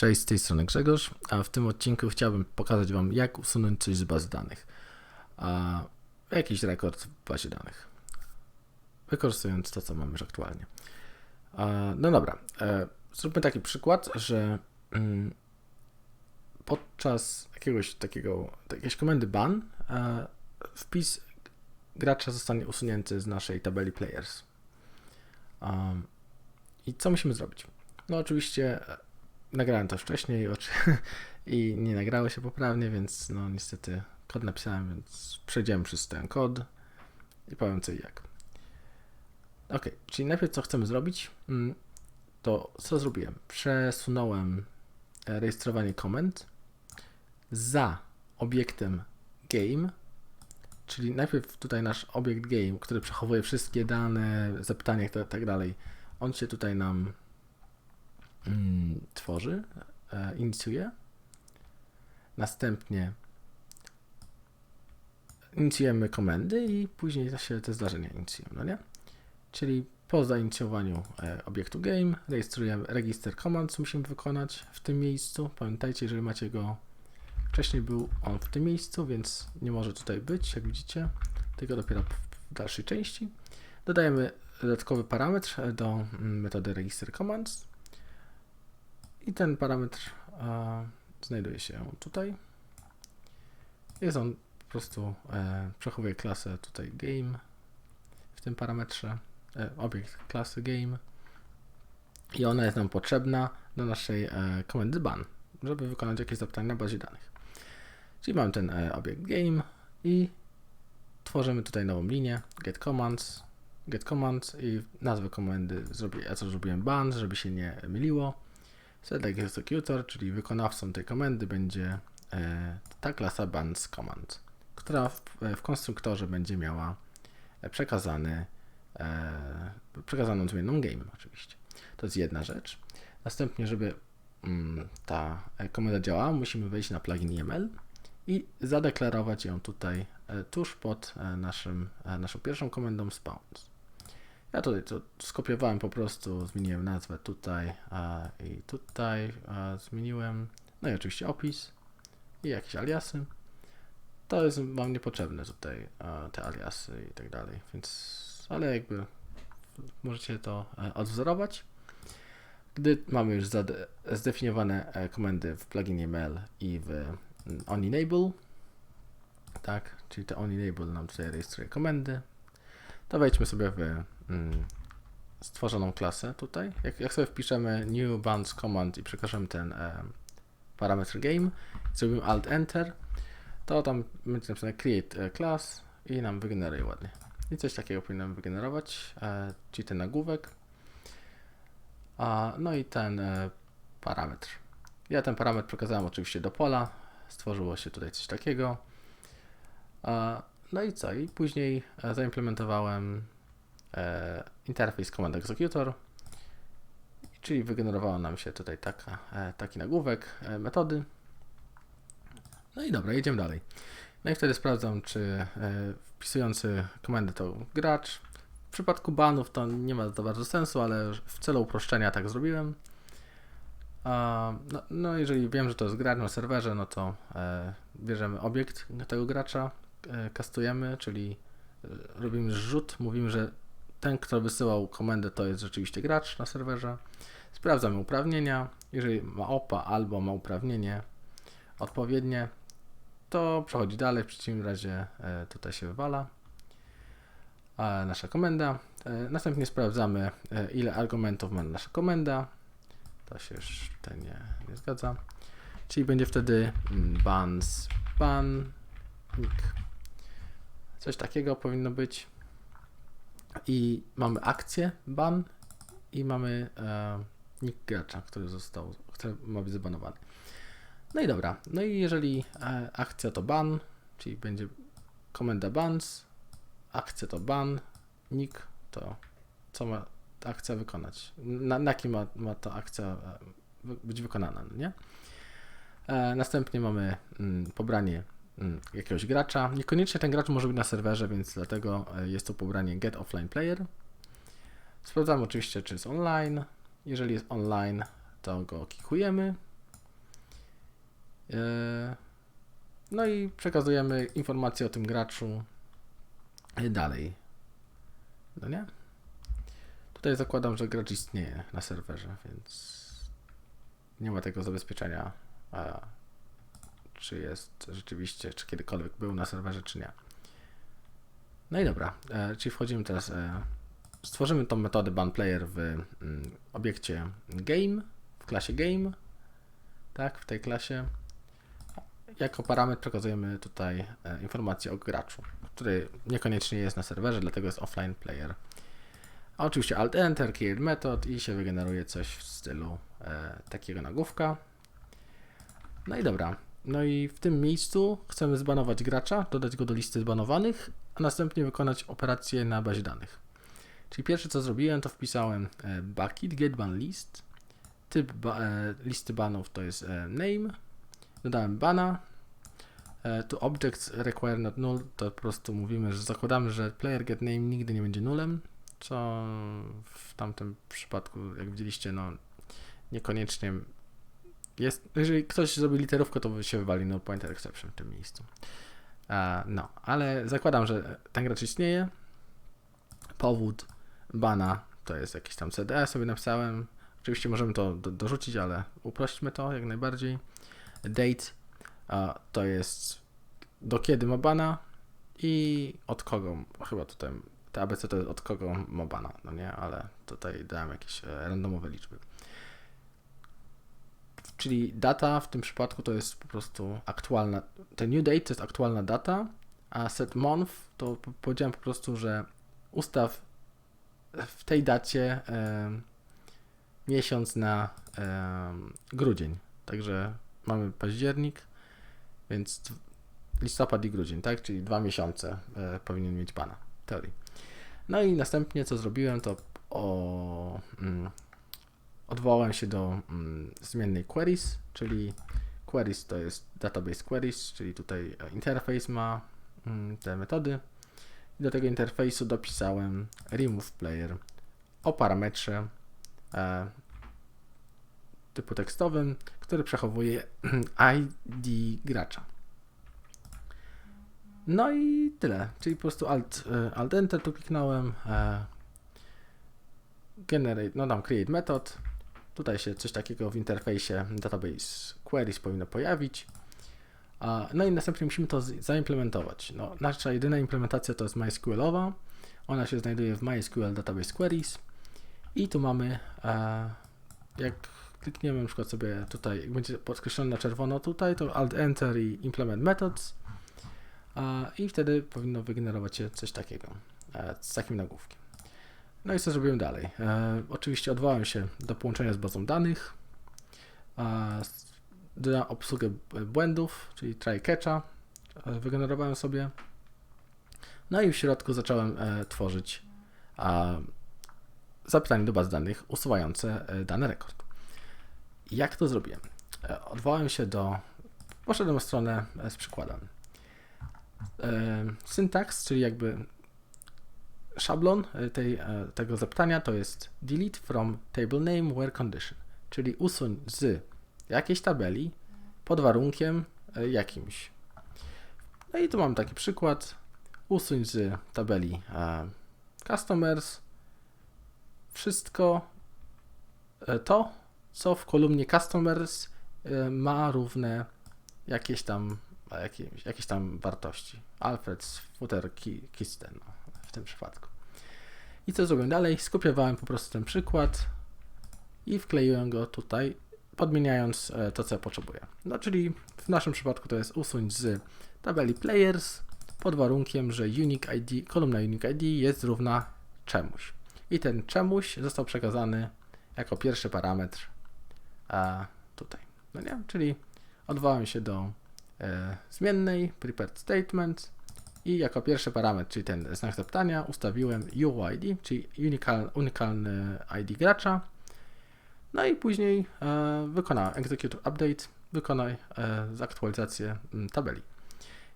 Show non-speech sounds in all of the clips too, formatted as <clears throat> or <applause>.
Cześć, z tej strony Grzegorz, a w tym odcinku chciałbym pokazać Wam, jak usunąć coś z bazy danych. A jakiś rekord w bazie danych. Wykorzystując to, co mamy już aktualnie. A, no dobra, e, zróbmy taki przykład, że mm, podczas jakiegoś takiego, jakiejś komendy ban e, wpis gracza zostanie usunięty z naszej tabeli players. I co musimy zrobić? No oczywiście nagrałem to wcześniej <laughs> i nie nagrało się poprawnie, więc no niestety kod napisałem, więc przejdziemy przez ten kod i powiem co i jak. Ok, czyli najpierw co chcemy zrobić, Mm, to co zrobiłem? Przesunąłem e, rejestrowanie komend za obiektem game, czyli najpierw tutaj nasz obiekt game, który przechowuje wszystkie dane, zapytania i tak dalej, on się tutaj nam mm, tworzy, e, inicjuje. Następnie inicjujemy komendy i później się te zdarzenia inicjują, no nie? Czyli po zainicjowaniu e, obiektu game rejestrujemy register commands, musimy wykonać w tym miejscu. Pamiętajcie, jeżeli macie go wcześniej był on w tym miejscu, więc nie może tutaj być, jak widzicie, tylko dopiero w dalszej części. Dodajemy dodatkowy parametr e, do mm, metody register commands i ten parametr e, znajduje się tutaj. Jest on po prostu e, przechowuje klasę tutaj game w tym parametrze, e, obiekt klasy game i ona jest nam potrzebna do naszej e, komendy ban, żeby wykonać jakieś zapytania na bazie danych. Czyli mamy ten e, obiekt game i tworzymy tutaj nową linię get commands, get commands i nazwę komendy zrobię, ja co zrobiłem ban, żeby się nie myliło. Select executor, czyli wykonawcą tej komendy będzie e, ta klasa bands command, która w, w konstruktorze będzie miała e, przekazany, e, przekazaną zmienną game oczywiście. To jest jedna rzecz. Następnie, żeby mm, ta e, komenda działała, musimy wejść na plugin YML i zadeklarować ją tutaj e, tuż pod e, naszym, e, naszą pierwszą komendą spawns. Ja tutaj to skopiowałem po prostu, zmieniłem nazwę tutaj a, i tutaj a, zmieniłem, no i oczywiście opis i jakieś aliasy. To jest wam niepotrzebne tutaj, a, te aliasy i tak dalej, więc, ale jakby możecie to e, odwzorować. Gdy mamy już zdefiniowane e, komendy w pluginie ML i w mm, onEnable, tak, czyli to onEnable nam tutaj rejestruje komendy, to wejdźmy sobie w stworzoną klasę tutaj. Jak, jak sobie wpiszemy new bands command i przekażemy ten e, parametr game, zrobimy alt enter, to tam będzie napisane create e, class i nam wygeneruje ładnie. I coś takiego powinienem wygenerować, e, czyli ten nagłówek, a, no i ten e, parametr. Ja ten parametr przekazałem oczywiście do pola, stworzyło się tutaj coś takiego. A, no i co? I później e, zaimplementowałem e, interfejs command executor, czyli wygenerowało nam się tutaj taka, e, taki nagłówek e, metody. No i dobra, jedziemy dalej. No i wtedy sprawdzam, czy wpisujący komendę to gracz. W przypadku banów to nie ma za bardzo sensu, ale w celu uproszczenia tak zrobiłem. No, no, jeżeli wiem, że to jest gracz na serwerze, no to bierzemy obiekt tego gracza, kastujemy, czyli robimy zrzut, mówimy, że ten, kto wysyłał komendę, to jest rzeczywiście gracz na serwerze. Sprawdzamy uprawnienia. Jeżeli ma OPA albo ma uprawnienie odpowiednie, to przechodzi dalej. W przeciwnym razie e, tutaj się wywala a nasza komenda. E, Następnie sprawdzamy, e, ile argumentów ma nasza komenda. To się już nie, nie zgadza. Czyli będzie wtedy mm, bans ban. Coś takiego powinno być. I mamy akcję ban i mamy e, nick gracza, który został, który ma być zabanowany. No i dobra. No i jeżeli e, akcja to ban, czyli będzie komenda bans, akcja to ban, nick to co ma ta akcja wykonać, na, na kim ma, ma ta akcja e, być wykonana, no nie? E, następnie mamy mm, pobranie jakiegoś gracza. Niekoniecznie ten gracz może być na serwerze, więc dlatego e, jest to pobranie get offline player. Sprawdzamy oczywiście, czy jest online. Jeżeli jest online, to go klikujemy E, no i przekazujemy informacje o tym graczu dalej. No nie? Tutaj zakładam, że gracz istnieje na serwerze, więc nie ma tego zabezpieczenia, czy jest rzeczywiście, czy kiedykolwiek był na serwerze, czy nie. No i dobra, e, czyli wchodzimy teraz, e, stworzymy tą metodę banPlayer w mm, obiekcie game, w klasie game, tak, w tej klasie. Jako parametr przekazujemy tutaj e, informację o graczu, który niekoniecznie jest na serwerze, dlatego jest offline player. A oczywiście Alt Enter, create method i się wygeneruje coś w stylu takiego nagłówka. No i dobra. No i w tym miejscu chcemy zbanować gracza, dodać go do listy zbanowanych, a następnie wykonać operację na bazie danych. Czyli pierwsze co zrobiłem, to wpisałem e, bucket get ban list. Typ ba, e, listy banów to jest e, name. Dodałem bana. Tu objects require not null, to po prostu mówimy, że zakładamy, że player get name nigdy nie będzie nullem, co w tamtym przypadku, jak widzieliście, no niekoniecznie jest, jeżeli ktoś zrobi literówkę, to się wywali no pointer exception w tym miejscu. E, no, ale zakładam, że ten gracz istnieje. Powód bana to jest jakiś tam CD, sobie napisałem. Oczywiście możemy to do, dorzucić, ale uprośćmy to jak najbardziej. Date e, to jest do kiedy ma bana i od kogo, chyba tutaj te ABC to jest od kogo ma bana, no nie, ale tutaj dałem jakieś e, randomowe liczby. Czyli data w tym przypadku to jest po prostu aktualna, ten new date to jest aktualna data, a set month to powiedziałem po prostu, że ustaw w tej dacie e, miesiąc na e, grudzień. Także mamy październik, więc listopad i grudzień, tak? Czyli dwa miesiące e, powinien mieć pana teorii. No i następnie co zrobiłem, to o, mm, odwołałem się do mm, zmiennej queries, czyli queries to jest database queries, czyli tutaj interface ma mm, te metody. I do tego interfejsu dopisałem remove player o parametrze e, typu tekstowym, który przechowuje <clears throat> ID gracza. No i tyle, czyli po prostu alt, e, alt enter tu kliknąłem, e, generate, no dam create method, tutaj się coś takiego w interfejsie database queries powinno pojawić. No i następnie musimy to zaimplementować. No, nasza jedyna implementacja to jest MySQLowa. Ona się znajduje w MySQL Database Queries. I tu mamy, e, jak klikniemy na przykład sobie tutaj, jak będzie podkreślone na czerwono tutaj, to Alt Enter i Implement Methods. I wtedy powinno wygenerować się coś takiego, e, z takim nagłówkiem. No i co zrobiłem dalej? E, oczywiście odwołałem się do połączenia z bazą danych, e, do obsługę błędów, czyli try catcha e, wygenerowałem sobie. No i w środku zacząłem e, tworzyć e, zapytanie do baz danych usuwające e, dany rekord. Jak to zrobiłem? E, odwołałem się do, poszedłem w stronę z przykładem. Syntax, czyli jakby szablon e, tej, e, tego zapytania to jest delete from table name where condition, czyli usuń z jakiejś tabeli pod warunkiem e, jakimś. No i tu mam taki przykład. Usuń z tabeli customers wszystko to, co w kolumnie customers ma równe jakieś tam, jakieś, jakieś tam wartości. Alfred, footer, Kisten no, w tym przypadku. I co zrobiłem dalej? Skopiowałem po prostu ten przykład i wkleiłem go tutaj, podmieniając e, to, co potrzebuję. No czyli w naszym przypadku to jest usuń z tabeli players pod warunkiem, że unique ID, kolumna unique ID jest równa czemuś. I ten czemuś został przekazany jako pierwszy parametr tutaj. No nie? Czyli odwołałem się do e, zmiennej prepared statement i jako pierwszy parametr, czyli ten znak zapytania, ustawiłem UID, czyli unikalny, ID gracza. No i później e, wykonałem execute update, wykonaj e, zaktualizację m, tabeli.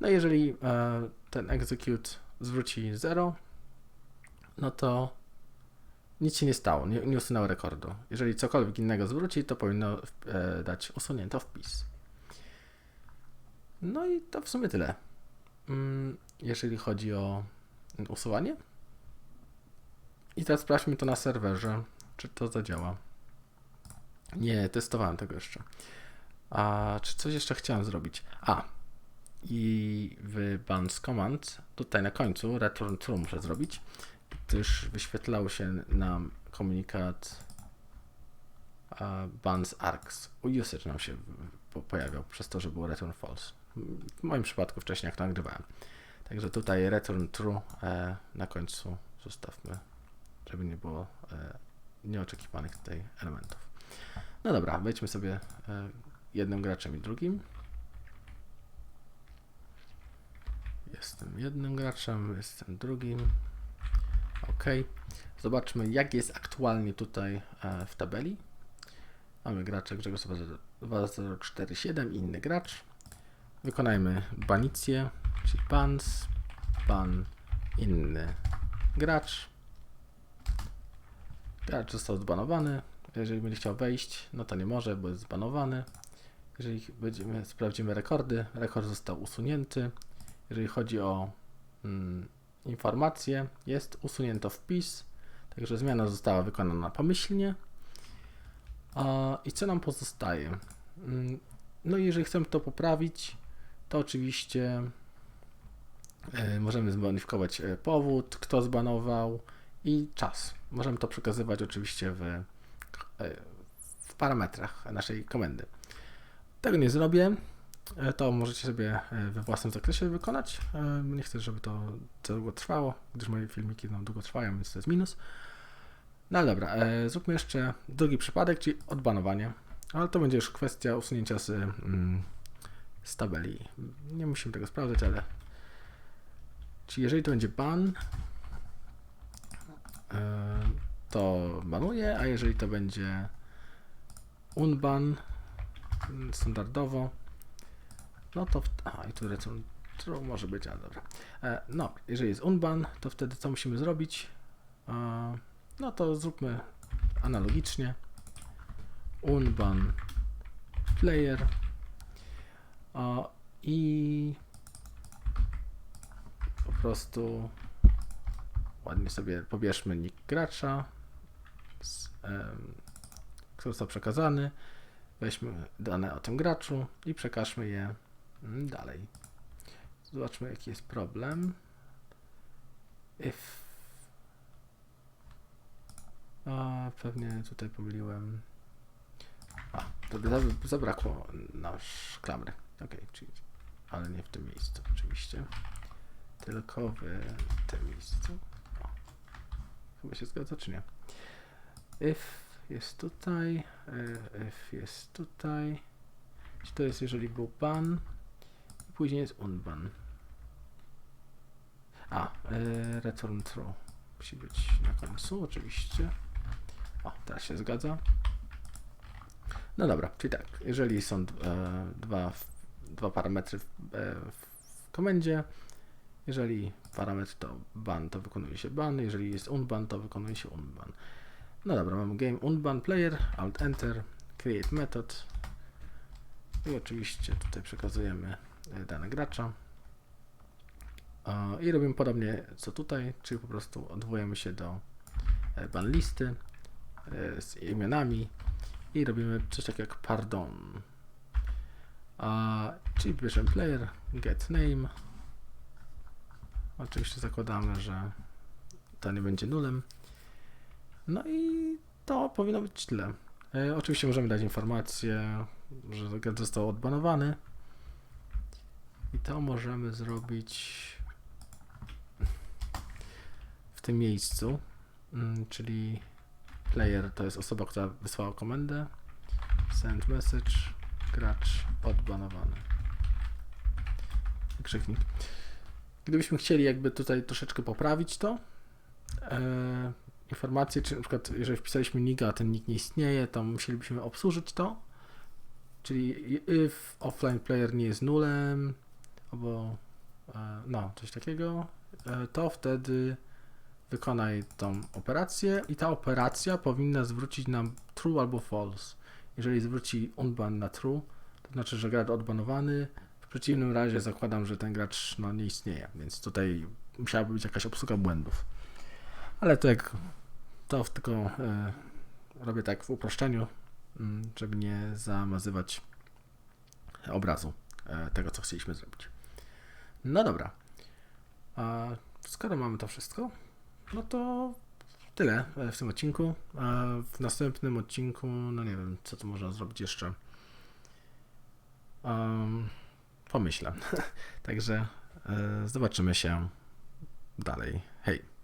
No jeżeli e, ten execute zwróci 0, no to nic się nie stało, nie, nie usunęło rekordu. Jeżeli cokolwiek innego zwróci, to powinno e, dać usunięto wpis. No i to w sumie tyle. Mm, Jeżeli chodzi o usuwanie. I teraz sprawdźmy to na serwerze, czy to zadziała. Nie, testowałem tego jeszcze. A czy coś jeszcze chciałem zrobić? A, i w Bounce Command, tutaj na końcu, return true muszę zrobić, gdyż wyświetlał się nam komunikat uh, Bounce Arcs. Usage nam się po- pojawiał przez to, że było return false. W moim przypadku wcześniej jak to nagrywałem. Także tutaj return true e, na końcu zostawmy, żeby nie było e, nieoczekiwanych tutaj elementów. No dobra, wejdźmy sobie e, jednym graczem i drugim. Jestem jednym graczem, jestem drugim. OK. Zobaczmy, jak jest aktualnie tutaj w tabeli. Mamy gracza Grzegorz 2047, inny gracz. Wykonajmy banicję, czyli bans, ban, inny gracz. Gracz został zbanowany. Jeżeli będzie chciał wejść, no to nie może, bo jest zbanowany. Jeżeli będziemy, sprawdzimy rekordy, rekord został usunięty. Jeżeli chodzi o mm, informacje, jest usunięto wpis, także zmiana została wykonana pomyślnie. A, I co nam pozostaje? Mm, No i jeżeli chcemy to poprawić, to oczywiście możemy zmodyfikować e, powód, kto zbanował i czas. Możemy to przekazywać oczywiście w, e, w parametrach naszej komendy. Tego nie zrobię. E, To możecie sobie e, we własnym zakresie wykonać. E, Nie chcę, żeby to za długo trwało, gdyż moje filmiki no, długo trwają, więc to jest minus. No dobra, e, zróbmy jeszcze drugi przypadek, czyli odbanowanie. Ale to będzie już kwestia usunięcia z, mm, z tabeli. Nie musimy tego sprawdzać, ale. Czyli jeżeli to będzie ban, e, to banuje, a jeżeli to będzie unban mm, standardowo, no to. W, aha, i tu return true może być, ale dobra. E, no, jeżeli jest unban, to wtedy co musimy zrobić? E, no to zróbmy analogicznie. Unban player. I prostu ładnie sobie pobierzmy nick gracza, który został przekazany. Weźmy dane o tym graczu i przekażmy je mm, dalej. Zobaczmy jaki jest problem. If a, pewnie tutaj pomyliłem. A, to za- zabrakło nasz klamry. Ok, czyli, ale nie w tym miejscu oczywiście. Tylko w tym miejscu. Chyba się zgadza, czy nie? If jest tutaj, e, if jest tutaj. Czy to jest, jeżeli był ban? Później jest unban. A, e, return true. Musi być na końcu, oczywiście. O, teraz się zgadza. No dobra, czyli tak, jeżeli są e, dwa, dwa parametry w, e, w komendzie, jeżeli parametr to ban, to wykonuje się ban, jeżeli jest unban, to wykonuje się unban. No dobra, mamy game unban player, alt enter, create method i oczywiście tutaj przekazujemy e, dane gracza. E, I robimy podobnie co tutaj, czyli po prostu odwołujemy się do e, ban listy z imionami i robimy coś takiego jak pardon. Czyli bierzemy player, get name. Oczywiście zakładamy, że to nie będzie nulem. No i to powinno być tyle. E, oczywiście możemy dać informację, że get został odbanowany. I to możemy zrobić w tym miejscu, mm, czyli player to jest osoba, która wysłała komendę. Send message, gracz odbanowany. Krzyknik. Gdybyśmy chcieli jakby tutaj troszeczkę poprawić to, e, informacje, czy na przykład jeżeli wpisaliśmy niga, a ten nick nie istnieje, to musielibyśmy obsłużyć to. Czyli if offline player nie jest nulem, albo e, no, coś takiego, e, to wtedy wykonaj tą operację i ta operacja powinna zwrócić nam true albo false. Jeżeli zwróci unban na true, to znaczy, że gracz odbanowany, w przeciwnym razie zakładam, że ten gracz no, nie istnieje, więc tutaj musiałaby być jakaś obsługa błędów. Ale to jak to tylko e, robię tak w uproszczeniu, mm, żeby nie zamazywać obrazu e, tego, co chcieliśmy zrobić. No dobra. A skoro mamy to wszystko, no to tyle e, w tym odcinku. A w następnym odcinku, no nie wiem, co tu można zrobić jeszcze. Um, pomyślę. <laughs> Także e, zobaczymy się dalej. Hej.